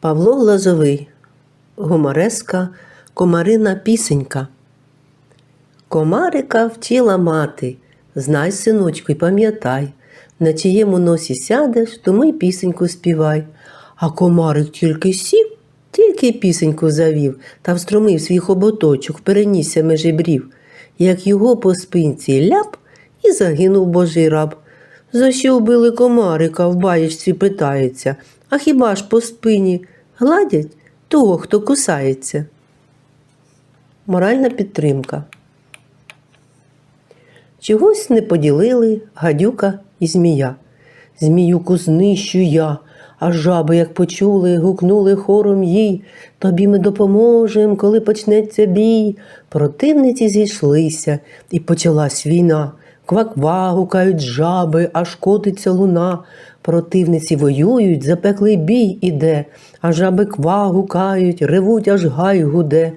Павло Глазовий, гумореска, комарина пісенька. Комарика вчила мати, знай, синочку, й пам'ятай, на чиєму носі сядеш, тому й пісеньку співай. А комарик тільки сів, тільки пісеньку завів та встромив свій хоботочок, перенісся межі брів, як його по спинці ляп і загинув божий раб. За що вбили комарика, в баєчці питається, а хіба ж по спині гладять того, хто кусається? Моральна підтримка. Чогось не поділили гадюка і змія. Зміюку знищу я, а жаби, як почули, гукнули хором їй. Тобі ми допоможем, коли почнеться бій. Противниці зійшлися, і почалась війна. Ква-ква гукають жаби, аж котиться луна. Противниці воюють, запеклий бій іде, а жаби ква гукають, ревуть, аж гай гуде.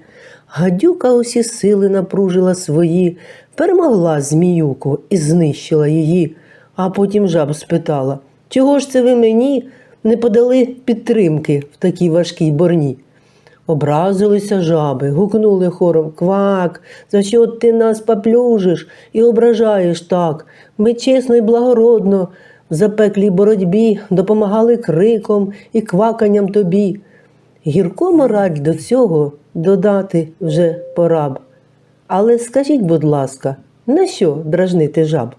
Гадюка усі сили напружила свої, перемогла зміюку і знищила її. А потім жаб спитала, чого ж це ви мені не подали підтримки в такій важкій борні? Образилися жаби, гукнули хором Квак, за що ти нас поплюжиш і ображаєш так? Ми чесно і благородно в запеклій боротьбі допомагали криком і кваканням тобі. Гірко мораль до цього додати вже пора б. Але скажіть, будь ласка, на що дражнити жаб?